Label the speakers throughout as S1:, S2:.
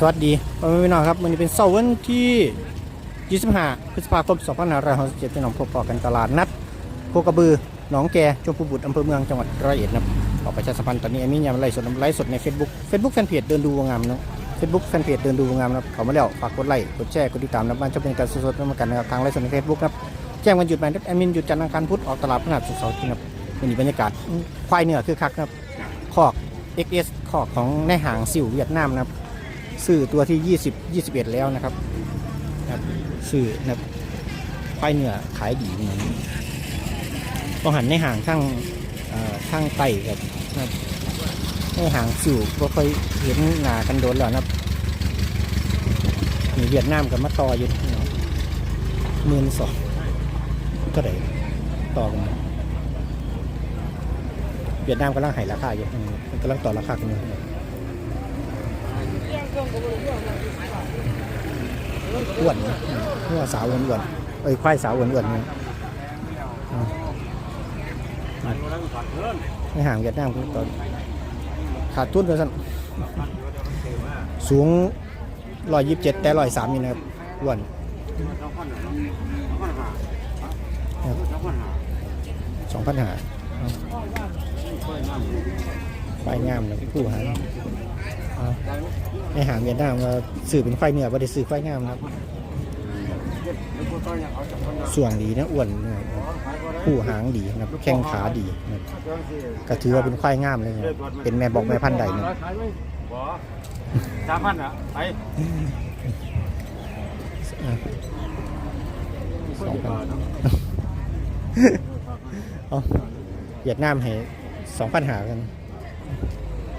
S1: สวัสดีพ่อแม่พี่น้องครับวันนี้เป็นเสาร์วันที่ 25 พฤษภาคม 2567ที่หนองพบปอกันตลาดนัดโคกระบือหนองแกชมพูบุตรอำเภอเมืองจังหวัดร้อยเอ็ดนะครับขอประชาสัมพันธ์ตอนนี้เอมี่ยังไลฟ์สดไลฟ์สดใน Facebook Facebook แฟนเพจเดินดูวงงามนะเฟซบุ๊กแฟนเพจเดินดูวงงามนะครับเขามาแล้วฝากกดไลค์กดแชร์กดติดตามนะบมันจะเป็นการสดๆร่วมกันนะครับทางไลฟ์สดใน Facebook ครับแจ้งวันหยุดแมนแอดมินหยุดจันทร์อังคารพุธออกตลาดพฤหัสเสาร์ที่นะครับวันนี้บรรยากาศควายเนื้อคือคักนะครับคอก XS คอกของในห่างสิวเวียดนามนะครับ สื่อตัวที่ 20 21 แล้วนะครับครับสื่อนะครับควายเนื้อขายดีเหมือนต้องหันในห่างข้างข้างไตกับนะครับในห่างสิวก็ค่อยเห็นหนากันโดนแล้วนะมีเวียดนามกับมาต่ออยู่หมื่นสองก็ได้ต่อกันเวียดนามกำลังให้ราคาอยู่อืมกำลังต่อราคากันอยู่ อ้วนหัวสาวอ้วนอ้วนๆเอ้ยควายสาวอ้วนอ้วนๆนะอ่ไม่ห่างเวียดนามตอนขาดทุนเลยสั่นสูงร้อยยี่สิบเจ็ดแต่ร้อยสามนี่นะครับอ้วนสองพันหาควายงามเลยผู้หางอ่า ในหางเวียดนามว่าสื่อเป็นควายเนื้อบ่ได้สื่อควายงามนะครับ ส่วนดีนะอ้วนนะครับผู้หางดีนะครับแข้งขาดีนะครับก็ถือว่าเป็นควายงามเลยนะครับเป็นแม่บอกแม่พันธุ์ใดนะ
S2: สามพันอะไป
S1: อะสองพันเอาเวียดนามให้สองพันหากัน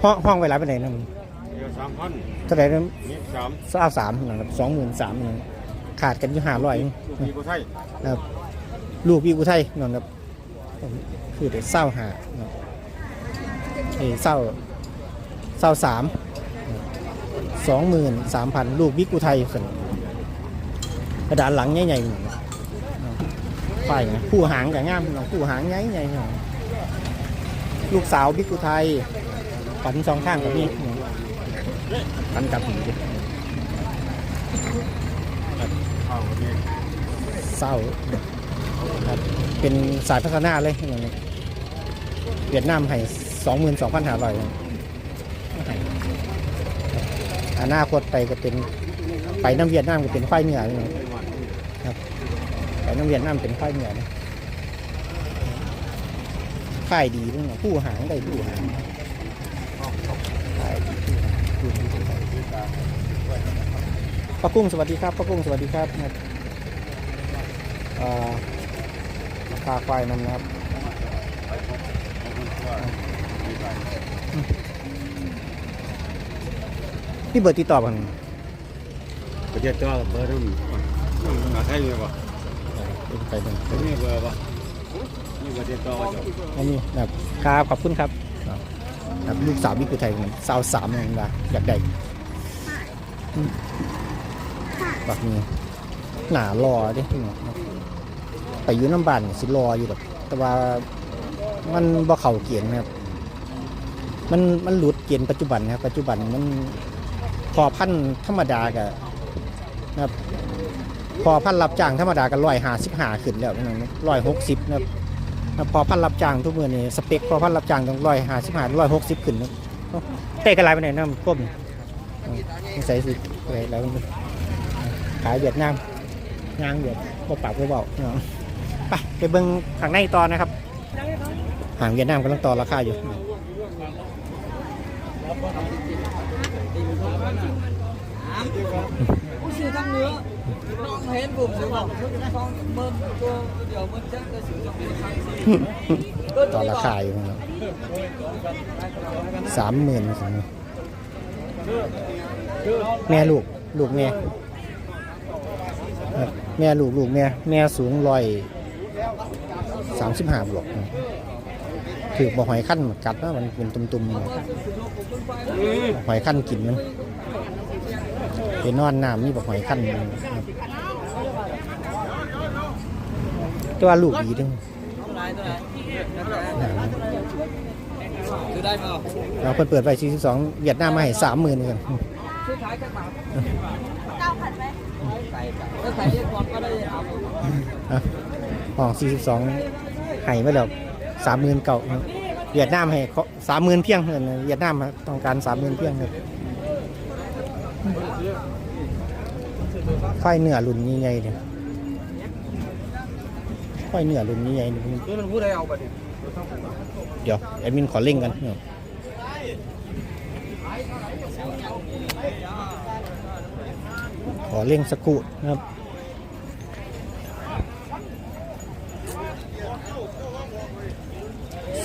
S1: ห้องห้องเวลาเป็นไหนนะมึง
S2: เดี๋ยวสามพัน
S1: เท่าไหร่นะ
S2: นี่สาม
S1: สาวสามนะครับสองหมื่นสามขาดกันอยู่ห้าร้อย
S2: ลูกมีผู้ไทย
S1: นะครับลูกพี่อุทัยนอนครับคือเด็กเศร้าหานะครับเอ้ยเศร้าเศร้าสามสองหมื่นสามพันลูกบิ๊กอุทัยส่วนกระดานหลังใหญ่ๆเหมือนกันฝ่ายนะผู้หางกับง่ามน้องผู้หางใหญ่ๆหน่อยลูกสาวบิ๊กอุทัยปันสองข้างกับนี่ ปันกับหูดิ
S2: เอาคนนี้
S1: เศร้าเป็นสายพัฒนาเลยอย่างนี้เวียดนามให้สองหมื่นสองพันห้าร้อยอนาคตไปก็เป็นไปน้ำเวียดนามก็เป็นควายเหนือเลยครับไปน้ำเวียดนามเป็นควายเหนือนะควายดีด้วยนะผู้หางได้ผู้หาง ป้ากุ้งสวัสดีครับป้ากุ้งสวัสดีครับนะครับเอ่อราคาควายมันนะครับพี่เบอร์ติดต่อกัน
S2: ประเทศตัวเบอร์รุ่นมาไทยมีป่ะ
S1: ไปเป็น
S2: นี่เบอร์ป่ะนี่ประเทศตัวจบ
S1: อันนี้นะครับครับขอบคุณครับ ครับลูกสาววิกุไทยสาวสามเนี่ยนะอยากได้อืมบักนี้หนารอดิไปอยู่น้ำบานนี่สิรออยู่แบบแต่ว่ามันบ่เข่าเกียนนะครับ มันมันหลุดเกณฑ์ปัจจุบันนะครับปัจจุบันมันพอพันธุ์ธรรมดากับนะครับพอพันธุ์รับจ้างธรรมดากับร้อยห้าสิบห้าขึ้นแล้วนั่นร้อยหกสิบนะครับแล้ว พอพันรับจ้างทุกเมื่อนี่สเปคพอพันรับจ้างต้องร้อยห้าสิบห้าร้อยหกสิบขึ้นเอ้าเตะกันไรไปไหนน้ำพวกนี้ใส่สิอะไรแล้วขายเวียดนามงางเวียดบ่ปากบ่เบาเนาะไปไปเบิ่งข้างในต่อนะครับห่างเวียดนามกำลังต่อราคาอยู่
S3: ผู้ซื้อทั้งเนื้อน้องเห็นผมซื้อบอกต้องเบิ่มตัวเดี๋ยวมันจะจะซื้อจะเป็นใคร
S1: ต่อราคาอยู่นะครับสามหมื่นแม่ลูกลูกแม่แม่ลูกลูกแม่แม่สูงร้อยสามสิบห้าบวกถือบ่หอยขั้นกัดนะมันเป็นตุ่มๆหอยขั้นกินมันไปนอนน้ำนี่บ่หอยขั้นนะครัว่าลูกดีดึง
S3: คือได้เปล่า
S1: เราเพิ่นเปิดไป42เวียดนามมาให้30,000กัน
S3: สุดท้ายจะมา
S4: เก้าพันไหม
S3: ใส่ถ้าใส่เยอะกว่าก็ได้เอา
S1: อะห้อง42ให้มาแล้ว30,000เก่าครับเวียดนามให้30,000เพียงเท่านั้นเวียดนามครับต้องการ30,000เพียงครับค่อยเนื้อรุ่นใหญ่ๆเนี่ย ค่อยเนื้อรุ่นใหญ่ๆนี่
S3: คือมันพูดอะไรเอาไปดิ
S1: เดี๋ยวแอดมินขอเล่งกันเนี่ยขอเล่งสักครู่นะครับ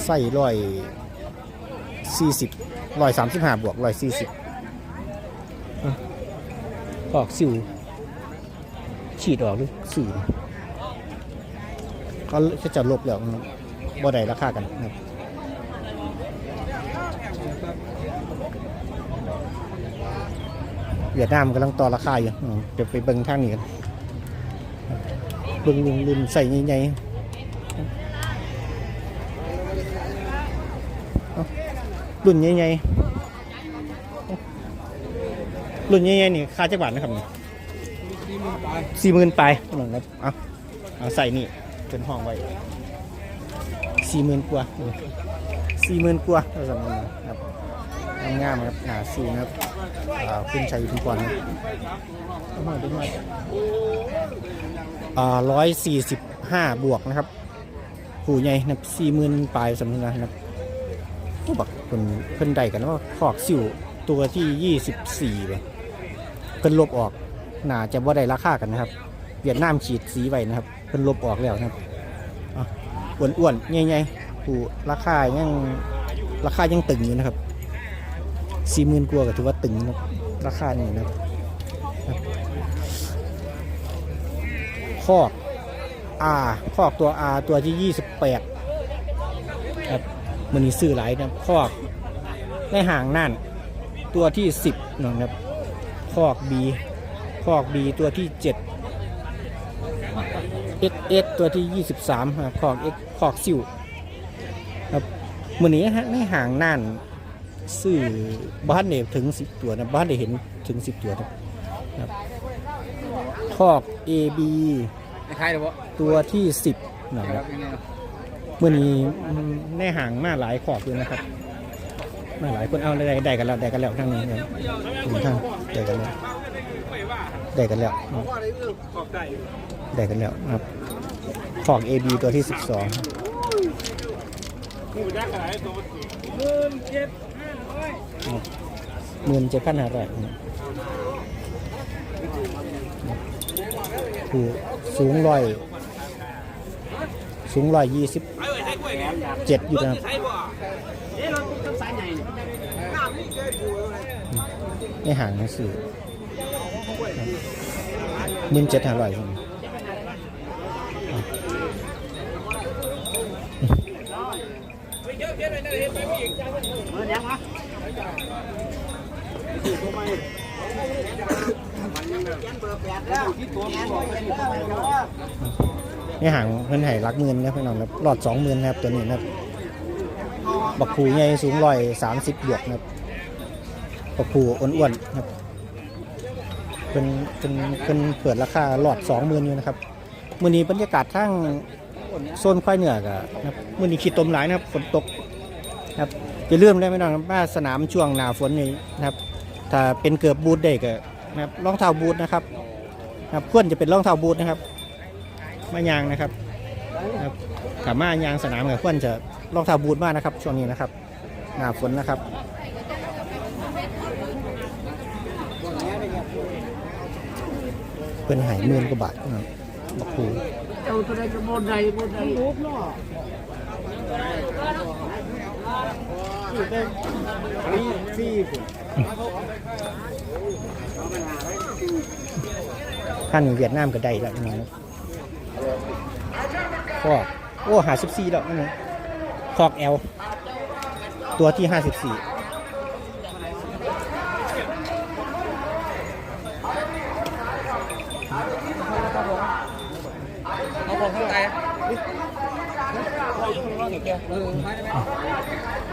S1: ใส่ร้อยสี่สิบร้อยสามสิบห้าบวกร้อยสี่สิบออกสิวฉีดออกหรือสิว เขาจะลบแล้วนะครับบ่ได้ราคากันนะครับเวียดนามกำลังต่อราคาอยู่เดี๋ยวไปเบิ่งทางนี้กันเบิ่งลุงรุ่นใส่ใหญ่ๆรุ่นใหญ่ๆรุ่นใหญ่ๆนี่ค่าจักบาทนะครับนี่
S3: ที่นไป
S1: สี่หมื่นไปหนึ่งครับเอาเอาใส่นี่ นห้องไว้สี่หมื่นกว่าสี่หมื่นกว่าเราสำนักครับงามๆครับหนาซีนะครับอ่าคุณชัยทุกวันเอามดน่อยอ่าร้อยสี่สิบห้าบวกนะครับผูใหญ่นะครับสี่หมื่นปลายสำนักนะครับผู้บักคนเพิ่นใดกันว่าขอกสิวตัวที่ยี่สิบสี่เลยเพิ่นลบออกน่าจะว่าได้ราคากันนะครับ เวียดนามฉีดสีไว้นะครับ เพิ่นลบออกแล้วนะครับอ้วนๆใหญ่ๆผู้ราคายังราคายังตึงอยู่นะครับสี่หมื่นกว่าก็ถือว่าตึงนะครับราคานี่นะครับครับคอก R คอกตัว R ตัวที่28ครับมันนี้ซื้อหลายนะครับคอกในห่างนั่นตัวที่10นะครับคอก B คอก B ตัวที่7 XS ตัวที่ 23ครับคอก X คอกซิวครับมือนี้ฮะในห่างน่านซื้อบ้านเดถึง 10 ตัวนะบ้านเดเห็นถึง 10 ตัวนะครับคอก AB
S3: ใครเดี๋ยววะ
S1: ตัวที่ 10นะครับ
S3: ยังไง
S1: มื่อนี้อืมในห่างมาหลายขอบเลยนะครับมาหลายคนเอาได้ได้กันแล้วได้กันแล้วทั้งนี้เนี่ยถึงทางได้กันแล้ว ได้กันแล้วอืมได้กันแล้วนะครับของ AB ตัวที่ 12หมื่นเจ็ดพันห้าร้อยคือสูงร้อยสูงร้อยยี่สิบเจ็ดอยู่นะครับในห่างหนังสือ หมื่นเจ็ดห้าร้อยครับในห่างเพิ่อนให้รักหมื่นนะพี่น้องครับหลอดสองหมื่นนะครับตัวนี้นะครับบักผูใหญ่สูงร้อยสามสิบบวกนะครับบักผูอ้วนๆนะครับ เป็นเป็นเป็นเปิดราคาหลอดสองหมื่นอยู่นะครับมื่อนี้บรรยากาศทั้งโซนควายเหนือกับนะครับมื่อนี้ขีดตมหลายนะครับฝนตกนะครับจะเลื่อมได้ไหมน้องครับว่าสนามช่วงหนาฝนนี่นะครับถ้าเป็นเกือบบูทได้ก็นะครับรองเท้าบูทนะครับนะครับควรจะเป็นรองเท้าบูทนะครับมายางนะครับนะครับถามมายางสนามกับควรจะรองเท้าบูทมากนะครับ ช่วงนี้นะครับหนาฝนนะครับ เป็นหายเมือนกว่าบาทนะครับบักคู
S3: เอาตัวใดจะบนใดบนใดรูปเนาะ
S1: ท่านเวียดนามก็ได้แล้วนะครับคอกโอ้หาสิบสี่แล้วนี่คอกแอลตัวที่ห้าสิบสี่
S3: 嗯